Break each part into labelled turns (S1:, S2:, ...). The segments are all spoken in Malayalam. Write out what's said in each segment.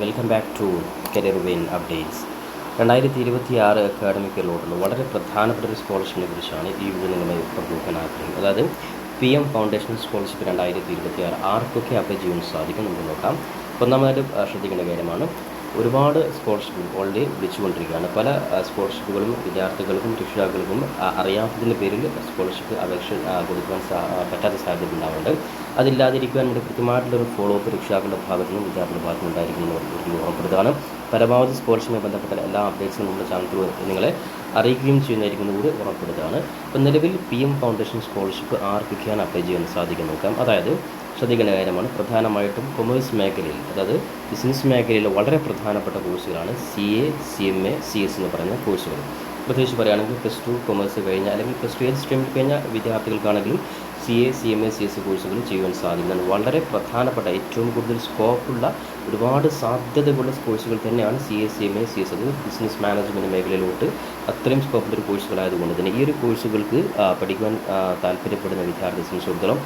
S1: Welcome back to career vein updates രണ്ടായിരത്തി ഇരുപത്തി ആറ് അക്കാഡമിക് അക്കാഡമിക്കിലോട്ടുള്ള വളരെ പ്രധാനപ്പെട്ട ഒരു സ്കോളർഷിപ്പിനെ കുറിച്ചാണ് ഈ വീഡിയോ നിങ്ങളെ പങ്കുവെക്കാൻ ആഗ്രഹിക്കുന്നത്. അതായത് പി എം ഫൗണ്ടേഷൻ സ്കോളർഷിപ്പ് രണ്ടായിരത്തി ഇരുപത്തി ആറ് ആർക്കൊക്കെ അപ്ലൈ ചെയ്യാൻ സാധിക്കും നമുക്ക് നോക്കാം. ഒന്നാമതായിട്ട് ശ്രദ്ധിക്കേണ്ട കാര്യമാണ് ഒരുപാട് സ്കോളർഷിപ്പുകൾ ഓൾറെഡി വിളിച്ചുകൊണ്ടിരിക്കുകയാണ്. പല സ്കോളർഷിപ്പുകളും വിദ്യാർത്ഥികൾക്കും രക്ഷിതാക്കൾക്കും അറിയാത്തതിന്റെ പേരിൽ സ്കോളർഷിപ്പ് അപേക്ഷ കൊടുക്കുവാൻ പറ്റാത്ത സാധ്യത ഉണ്ടാവുന്നുണ്ട്. അതില്ലാതിരിക്കുവാൻ വേണ്ടി കൃത്യമായിട്ടുള്ളൊരു ഫോളോ അപ്പ് രക്ഷിതാക്കളുടെ ഭാഗത്തു നിന്നും വിദ്യാർത്ഥികളുടെ ഭാഗത്തു നിന്നും ഉണ്ടായിരിക്കുന്നു ഓർമ്മപ്പെടുത്തുകയാണ് പരമാവധി സ്കോളർഷിപ്പുമായി ബന്ധപ്പെട്ട എല്ലാ അപ്ഡേറ്റ്സും നമ്മുടെ ചാനൽ നിങ്ങളെ അറിയിക്കുകയും ചെയ്യുന്നതായിരിക്കും കൂടി ഉറപ്പെടുത്തുകയാണ് അപ്പോൾ നിലവിൽ പി എം ഫൗണ്ടേഷൻ സ്കോളർഷിപ്പ് ആർക്കൊക്കെയാണ് അപ്ലൈ ചെയ്യാൻ സാധിക്കും നോക്കാം. അതായത് ശ്രദ്ധിക്കേണ്ട കാര്യമാണ്. പ്രധാനമായിട്ടും കൊമേഴ്സ് മേഖലയിൽ അതായത് ബിസിനസ് മേഖലയിൽ വളരെ പ്രധാനപ്പെട്ട കോഴ്സുകളാണ് C A C M A C S എന്ന് പറയുന്ന കോഴ്സുകൾ. പ്രത്യേകിച്ച് പറയുകയാണെങ്കിൽ പ്ലസ് ടു കൊമേഴ്സ് കഴിഞ്ഞാൽ അല്ലെങ്കിൽ പ്ലസ് ടു ഏത് സ്ട്രീമിൽ കഴിഞ്ഞാൽ വിദ്യാർത്ഥികൾക്കാണെങ്കിലും C A C M A C S കോഴ്സുകൾ ചെയ്യുവാൻ സാധിക്കുന്നതാണ്. വളരെ പ്രധാനപ്പെട്ട ഏറ്റവും കൂടുതൽ സ്കോപ്പുള്ള ഒരുപാട് സാധ്യതകളുള്ള കോഴ്സുകൾ തന്നെയാണ് C A C M A C S അത് ബിസിനസ് മാനേജ്മെന്റ് മേഖലയിലോട്ട് അത്രയും സ്കോപ്പുള്ള ഒരു കോഴ്സുകളായതുകൊണ്ട് തന്നെ ഈ ഒരു കോഴ്സുകൾക്ക് പഠിക്കുവാൻ താല്പര്യപ്പെടുന്ന വിദ്യാർത്ഥി സംബന്ധിച്ചിടത്തോളം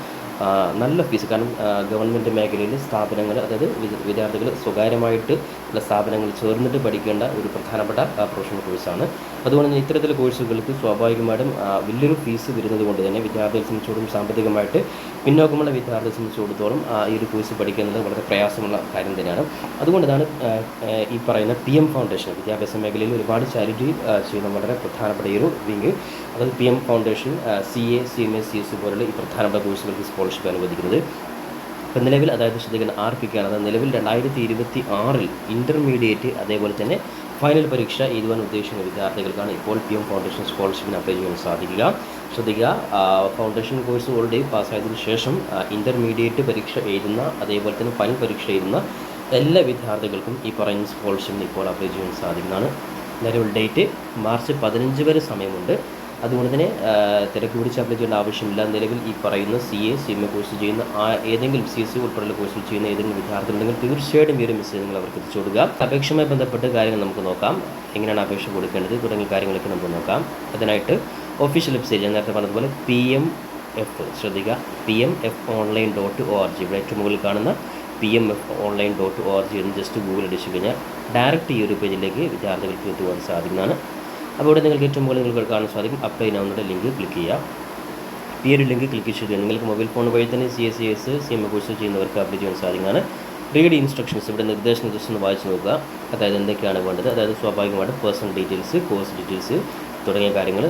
S1: നല്ല ഫീസ് കാരണം ഗവൺമെന്റ് മേഖലയിൽ സ്ഥാപനങ്ങൾ അതായത് വിദ്യ- വിദ്യാർത്ഥികൾ സ്വകാര്യമായിട്ട് ഉള്ള സ്ഥാപനങ്ങൾ ചേർന്നിട്ട് പഠിക്കേണ്ട ഒരു പ്രധാനപ്പെട്ട പ്രൊഫഷണൽ കോഴ്സാണ് അതുകൊണ്ട് തന്നെ ഇത്തരത്തിലുള്ള കോഴ്സുകൾക്ക് സ്വാഭാവികമായിട്ടും വലിയൊരു ഫീസ് വരുന്നത് കൊണ്ട് തന്നെ വിദ്യാർത്ഥികളെ സംബന്ധിച്ചോളം സാമ്പത്തികമായിട്ട് പിന്നോക്കമുള്ള വിദ്യാർത്ഥികളെ സംബന്ധിച്ചിടത്തോളം ഈ ഒരു കോഴ്സ് പഠിക്കുന്നത് വളരെ പ്രയാസമുള്ള കാര്യം തന്നെയാണ്. അതുകൊണ്ടാണ് ഈ പറയുന്ന പി എം ഫൗണ്ടേഷൻ വിദ്യാഭ്യാസ മേഖലയിൽ ഒരുപാട് ചാരിറ്റി ചെയ്യുന്ന വളരെ പ്രധാനപ്പെട്ട ഈ ഒരു വിങ് അതായത് P M foundation C A C M S C S പോലുള്ള ഈ പ്രധാനപ്പെട്ട കോഴ്സുകൾക്ക് സ്കോളർഷിപ്പ് അനുവദിക്കുന്നത്. ഇപ്പം നിലവിൽ അതായത് ശ്രദ്ധിക്കുന്ന ആർക്കൊക്കെയാണ് നിലവിൽ രണ്ടായിരത്തി ഇരുപത്തി ആറിൽ ഇന്റർമീഡിയറ്റ് അതേപോലെ തന്നെ ഫൈനൽ പരീക്ഷ എഴുതുവാൻ ഉദ്ദേശിക്കുന്ന വിദ്യാർത്ഥികൾക്കാണ് ഇപ്പോൾ പി എം ഫൗണ്ടേഷൻ സ്കോളർഷിപ്പിന് അപ്ലൈ ചെയ്യാൻ സാധിക്കുക. ശ്രദ്ധിക്കുക ഫൗണ്ടേഷൻ കോഴ്സ് ഓൾറെഡി പാസ്സായതിനു ശേഷം ഇന്റർമീഡിയറ്റ് പരീക്ഷ എഴുതുന്ന അതേപോലെ തന്നെ ഫൈനൽ പരീക്ഷ എഴുതുന്ന എല്ലാ വിദ്യാർത്ഥികൾക്കും ഈ പറയുന്ന സ്കോളർഷിപ്പിന് ഇപ്പോൾ അപ്ലൈ ചെയ്യാൻ സാധിക്കുന്നതാണ്. നിലവിൽ ഡേറ്റ് മാർച്ച് പതിനഞ്ച് വരെ സമയമുണ്ട്. അതുകൊണ്ട് തന്നെ തിരക്ക് പിടിച്ച് അപ്ലൈ ചെയ്യേണ്ട ആവശ്യമില്ല. നിലവിൽ ഈ പറയുന്ന C A C M A course ചെയ്യുന്ന ആ ഏതെങ്കിലും സി എസ് സി ഉൾപ്പെടെയുള്ള കോഴ്സിൽ ചെയ്യുന്ന ഏതെങ്കിലും വിദ്യാർത്ഥികളുണ്ടെങ്കിൽ തീർച്ചയായിട്ടും ഈ ഒരു മെസ്സേജ് നിങ്ങൾ അവർക്ക് എത്തിച്ചു കൊടുക്കുക. അപേക്ഷയുമായി ബന്ധപ്പെട്ട് കാര്യങ്ങൾ നമുക്ക് നോക്കാം. എങ്ങനെയാണ് അപേക്ഷ കൊടുക്കേണ്ടത്? തുടങ്ങിയ കാര്യങ്ങളൊക്കെ നമുക്ക് നോക്കാം. അതിനായിട്ട് ഒഫീഷ്യൽ വെബ്സൈറ്റ് ഞാൻ നേരത്തെ പറഞ്ഞതുപോലെ പി എം എഫ് ശ്രദ്ധിക്കുക. P M F online dot O R G ഇവിടെ ഏറ്റവും മുകളിൽ കാണുന്ന P M F online dot O R G എന്ന് ജസ്റ്റ് ഗൂഗിൾ അടിച്ചു കഴിഞ്ഞാൽ ഡയറക്റ്റ് ഈ ഒരു പേജിലേക്ക് വിദ്യാർത്ഥികൾക്ക് എത്തുവാൻ സാധിക്കുന്നതാണ്. അപ്പോൾ ഇവിടെ നിങ്ങൾക്ക് ഏറ്റവും മുകളിൽ നിങ്ങൾക്ക് കാണാൻ സാധിക്കും. അപ്ലൈ നൗന്നുടെ ലിങ്ക് ക്ലിക്ക് ചെയ്യുക. ഈ ഒരു ലിങ്ക് ക്ലിക്ക് ചെയ്ത് നിങ്ങൾക്ക് മൊബൈൽ ഫോൺ വഴി തന്നെ C S C S C M course ചെയ്യുന്നവർക്ക് അപ്ലൈ ചെയ്യാൻ സാധിക്കുന്നതാണ്. റീഡ് ഇൻസ്ട്രക്ഷൻസ് ഇവിടെ നിർദ്ദേശം ഒന്ന് വായിച്ച് നോക്കുക. അതായത് എന്തൊക്കെയാണ് വേണ്ടത്? അതായത് സ്വാഭാവികമായിട്ട് പേഴ്സണൽ ഡീറ്റെയിൽസ് കോഴ്സ് ഡീറ്റെയിൽസ് തുടങ്ങിയ കാര്യങ്ങൾ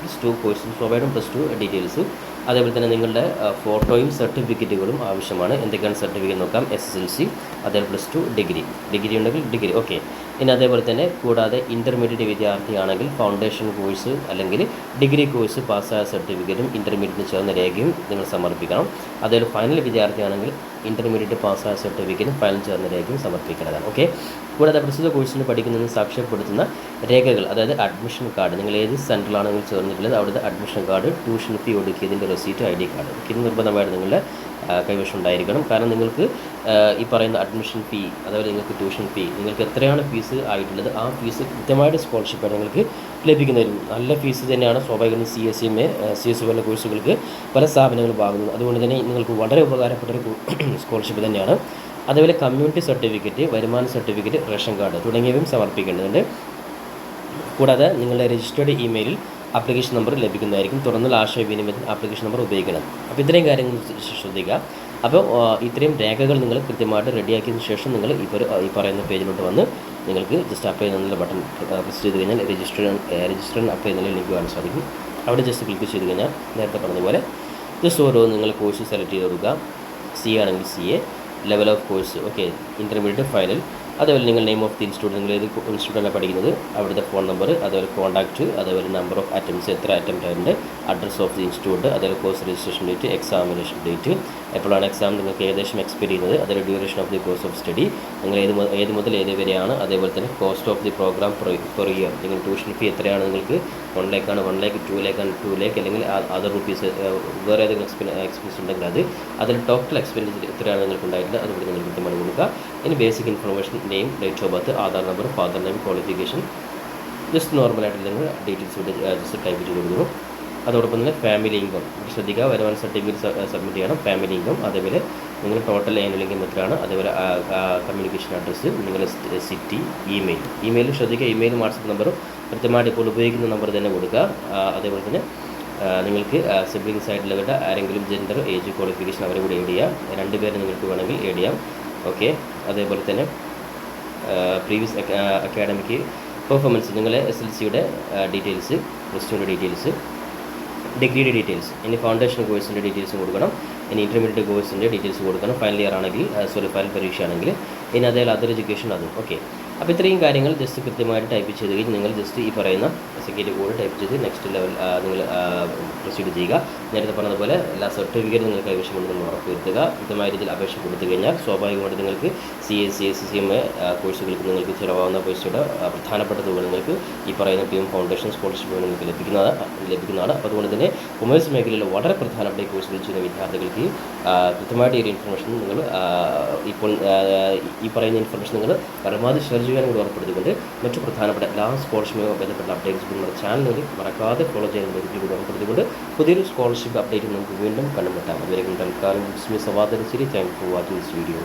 S1: പ്ലസ് ടു കോഴ്സ് സ്വാഭാവികം പ്ലസ് ടു ഡീറ്റെയിൽസ് അതേപോലെ തന്നെ നിങ്ങളുടെ ഫോട്ടോയും സർട്ടിഫിക്കറ്റുകളും ആവശ്യമാണ്. എന്തൊക്കെയാണ് സർട്ടിഫിക്കറ്റ് നോക്കാം? എസ് എസ് എൽ സി അതേപോലെ പ്ലസ് ടു ഡിഗ്രി ഡിഗ്രി ഉണ്ടെങ്കിൽ ഡിഗ്രി ഓക്കെ ഇനി അതേപോലെ തന്നെ കൂടാതെ ഇന്റർമീഡിയറ്റ് വിദ്യാർത്ഥിയാണെങ്കിൽ ഫൗണ്ടേഷൻ കോഴ്സ് അല്ലെങ്കിൽ ഡിഗ്രി കോഴ്സ് പാസ്സായ സർട്ടിഫിക്കറ്റും ഇന്റർമീഡിയറ്റിന് ചേർന്ന രേഖയും നിങ്ങൾ സമർപ്പിക്കണം. അതേപോലെ ഫൈനൽ വിദ്യാർത്ഥിയാണെങ്കിൽ ഇന്റർമീഡിയറ്റ് പാസ്സായ സർട്ടിഫിക്കറ്റ് ഫയൽ ചേർന്ന രേഖയും സമർപ്പിക്കേണ്ടതാണ്. ഓക്കെ കൂടാതെ പ്രസ്തുത കോഴ്സിന് പഠിക്കുന്നതിന് സാക്ഷ്യപ്പെടുത്തുന്ന രേഖകൾ അതായത് അഡ്മിഷൻ കാർഡ് നിങ്ങൾ ഏത് സെന്ററിലാണ് നിങ്ങൾ ചേർന്നിട്ടുള്ളത് അവിടുത്തെ അഡ്മിഷൻ കാർഡ് ട്യൂഷൻ ഫീ ഒടുക്കിയതിന്റെ റെസീറ്റ് ഐ ഡി കാർഡ് ഇത് നിർബന്ധമായിട്ട് നിങ്ങളുടെ ആ, കൈവശം ഉണ്ടായിരിക്കണം കാരണം നിങ്ങൾക്ക് ഈ പറയുന്ന അഡ്മിഷൻ ഫീ അതുപോലെ നിങ്ങൾക്ക് ട്യൂഷൻ ഫീ നിങ്ങൾക്ക് എത്രയാണ് ഫീസ് ആയിട്ടുള്ളത് ആ ഫീസ് കൃത്യമായിട്ട് സ്കോളർഷിപ്പാണ് നിങ്ങൾക്ക് ലഭിക്കുന്നത്. നല്ല ഫീസ് തന്നെയാണ് സ്വാഭാവികം C S M A C S പോലുള്ള കോഴ്സുകൾക്ക് പല സ്ഥാപനങ്ങളും വാങ്ങുന്നത്. അതുകൊണ്ട് തന്നെ നിങ്ങൾക്ക് വളരെ ഉപകാരപ്പെട്ട ഒരു സ്കോളർഷിപ്പ് തന്നെയാണ്. അതേപോലെ കമ്മ്യൂണിറ്റി സർട്ടിഫിക്കറ്റ് വരുമാന സർട്ടിഫിക്കറ്റ് റേഷൻ കാർഡ് തുടങ്ങിയവയും സമർപ്പിക്കേണ്ടതുണ്ട്. കൂടാതെ നിങ്ങളുടെ രജിസ്റ്റേർഡ് ഇമെയിലിൽ ആപ്ലിക്കേഷൻ നമ്പർ ലഭിക്കുന്നതായിരിക്കും. തുടർന്ന് ആശയവിനിമയത്തിന് ആപ്ലിക്കേഷൻ നമ്പർ ഉപയോഗിക്കണം. അപ്പോൾ ഇത്രയും കാര്യങ്ങൾ ശ്ര- ശ്രദ്ധിക്കുക. അപ്പോൾ ഇത്രയും രേഖകൾ നിങ്ങൾ കൃത്യമായിട്ട് റെഡിയാക്കിയതിന് ശേഷം നിങ്ങൾ ഇപ്പോൾ ഈ പറയുന്ന പേജിലോട്ട് വന്ന് നിങ്ങൾക്ക് ജസ്റ്റ് അപ്ലൈ എന്നുള്ള ബട്ടൺ പ്രസ് ചെയ്ത് കഴിഞ്ഞാൽ രജിസ്റ്റർ രജിസ്റ്റർ അപ്ലൈ എന്നുള്ള ലിങ്ക് കാണാൻ സാധിക്കും. അവിടെ ജസ്റ്റ് ക്ലിക്ക് ചെയ്ത് കഴിഞ്ഞാൽ നേരത്തെ പറഞ്ഞതുപോലെ ജസ്റ്റ് ഓരോ നിങ്ങൾ കോഴ്സ് സെലക്ട് ചെയ്ത് കൊടുക്കുക. സി ആണെങ്കിൽ C A level of course okay intermediate final അതേപോലെ നിങ്ങൾ നെയിം ഓഫ് ദി ഇൻസ്റ്റിറ്റ്യൂട്ട് നിങ്ങൾ ഏത് ഇൻസ്റ്റിറ്റ്യൂട്ടാണ് പഠിക്കുന്നത് അവിടുത്തെ ഫോൺ നമ്പർ അതേപോലെ കോൺടാക്റ്റ് അതേപോലെ നമ്പർ ഓഫ് അറ്റംപ്റ്റ്സ് എത്ര അറ്റംപ്റ്റ് ആയിട്ടുണ്ട് അഡ്രസ് ഓഫ് ദി ഇൻസ്റ്റിറ്റ്യൂട്ട് അതേപോലെ course registration date examination date എപ്പോഴാണ് എക്സാം നിങ്ങൾക്ക് ഏകദേശം എക്സ്പെക്ട് ചെയ്യുന്നത് അതേപോലെ duration of the course of study നിങ്ങൾ ഏത് ഏത് മുതൽ ഏത് വരെയാണ് അതേപോലെ തന്നെ cost of the program per year നിങ്ങൾ ട്യൂഷൻ ഫീ എത്രയാണ് നിങ്ങൾക്ക് വൺ ലേക്കാണ് വൺ ലേക്ക് ടു ലേക്കാണ് ടു ലേക്ക് അല്ലെങ്കിൽ അതർ റുപ്പീസ് വേറെ ഏതെങ്കിലും എക്സ്പെൻ എക്സ്പെൻസ് ഉണ്ടെങ്കിൽ അത് അതിൽ ടോട്ടൽ എക്സ്പെൻഡിച്ചർ എത്രയാണ് നിങ്ങൾക്ക് ഉണ്ടായിട്ടുള്ളത് അതുപോലെ നിങ്ങൾ കൃത്യമായി കൊടുക്കുക ഇനി basic information name date of birth Aadhaar number father name qualification just നോർമലായിട്ട് നിങ്ങൾ ഡീറ്റെയിൽസ് ഇവിടെ ജസ്റ്റ് ടൈപ്പ് ചെയ്ത് കൊടുക്കുന്നു. അതോടൊപ്പം തന്നെ ഫാമിലി ഇൻകം ശ്രദ്ധിക്കുക വരുമാന സർട്ടിഫിക്കറ്റ് സബ്മിറ്റ് ചെയ്യണം. ഫാമിലി ഇൻകം അതേപോലെ നിങ്ങൾ ടോട്ടൽ ആനുവൽ ഇൻകം എത്രയാണ് അതേപോലെ കമ്മ്യൂണിക്കേഷൻ അഡ്രസ്സ് നിങ്ങളുടെ സിറ്റി ഇമെയിൽ ഇമെയിൽ ശ്രദ്ധിക്കുക ഇമെയിൽ വാട്സപ്പ് നമ്പറും കൃത്യമായിട്ട് ഇപ്പോൾ ഉപയോഗിക്കുന്ന നമ്പർ തന്നെ കൊടുക്കുക. അതേപോലെ തന്നെ നിങ്ങൾക്ക് സിബ്ലിങ്സ് ആയിട്ടുള്ളവരുടെ ആരെങ്കിലും ജെൻഡർ ഏജ് ക്വാളിഫിക്കേഷൻ അവരെ കൂടെ ഏഡ് ചെയ്യാം. രണ്ടുപേരെ നിങ്ങൾക്ക് വേണമെങ്കിൽ ഏഡ് ചെയ്യാം. ഓക്കെ അതേപോലെ തന്നെ പ്രീവിയസ് അക്കാഡമിക്ക് പെർഫോമൻസ് നിങ്ങളെ എസ് എൽ സിയുടെ ഡീറ്റെയിൽസ് പ്ലസ് ടുവിന്റെ ഡീറ്റെയിൽസ് ഡിഗ്രിയുടെ ഡീറ്റെയിൽസ് ഇനി ഫൗണ്ടേഷൻ കോഴ്സിന്റെ ഡീറ്റെയിൽസ് കൊടുക്കണം ഇനി ഇന്റർമീഡിയറ്റ് കോഴ്സിന്റെ ഡീറ്റെയിൽസ് കൊടുക്കണം ഫൈനൽ ഇയർ ആണെങ്കിൽ സോറി ഫൈനൽ പരീക്ഷ ആണെങ്കിൽ ഇനി അതേ അതർ എഡ്യൂക്കേഷൻ അതും ഓക്കെ അപ്പോൾ ഇത്രയും കാര്യങ്ങൾ ജസ്റ്റ് കൃത്യമായിട്ട് ടൈപ്പ് ചെയ്ത് കഴിഞ്ഞ് നിങ്ങൾ ജസ്റ്റ് ഈ പറയുന്ന സെക്യൂരിറ്റി കോഡ് ടൈപ്പ് ചെയ്ത് നെക്സ്റ്റ് ലെവൽ നിങ്ങൾ പ്രൊസീഡ് ചെയ്യുക. നേരത്തെ പറഞ്ഞതുപോലെ എല്ലാ സർട്ടിഫിക്കറ്റും നിങ്ങൾ കൈവശമുണ്ടെന്ന് ഉറപ്പുവരുത്തുക. കൃത്യമായ രീതിയിൽ അപേക്ഷ കൊടുത്തു കഴിഞ്ഞാൽ സ്വാഭാവികമായിട്ട് നിങ്ങൾക്ക് C S C S C M കോഴ്സുകൾക്ക് നിങ്ങൾക്ക് ചിലവാകുന്ന പൈസയുടെ പ്രധാനപ്പെട്ട തുക നിങ്ങൾക്ക് ഈ പറയുന്ന പി എം ഫൗണ്ടേഷൻ സ്കോളർഷിപ്പ് നിങ്ങൾക്ക് ലഭിക്കുന്നത് ലഭിക്കുന്നതാണ്. അതുകൊണ്ട് തന്നെ കൊമേഴ്സ് മേഖലയിൽ വളരെ പ്രധാനപ്പെട്ട കോഴ്സുകൾ ചെയ്യുന്ന വിദ്യാർത്ഥികൾക്ക് കൃത്യമായിട്ട് ഈ ഒരു ഇൻഫർമേഷൻ നിങ്ങൾ ഇപ്പോൾ ഈ പറയുന്ന ഇൻഫർമേഷൻ നിങ്ങൾ പരമാവധി ഷെയർ ചെയ്യാൻ ഏർപ്പെടുത്തിക്കൊണ്ട് മറ്റു പ്രധാനപ്പെട്ട എല്ലാ സ്കോളർഷിപ്പുമായി ബന്ധപ്പെട്ട അപ്ഡേറ്റ്സ് നമ്മുടെ ചാനലിൽ മറക്കാതെ ഫോളോ ചെയ്യാൻ വേണ്ടി കൂടി ഉറപ്പെടുത്തിക്കൊണ്ട് പുതിയൊരു സ്കോളർഷിപ്പ് അപ്ഡേറ്റ് നമുക്ക് വീണ്ടും കണ്ടുമുട്ടാം. അതുവരെ തൽക്കാലം സവാദരശ്ശേരി thank for watching this video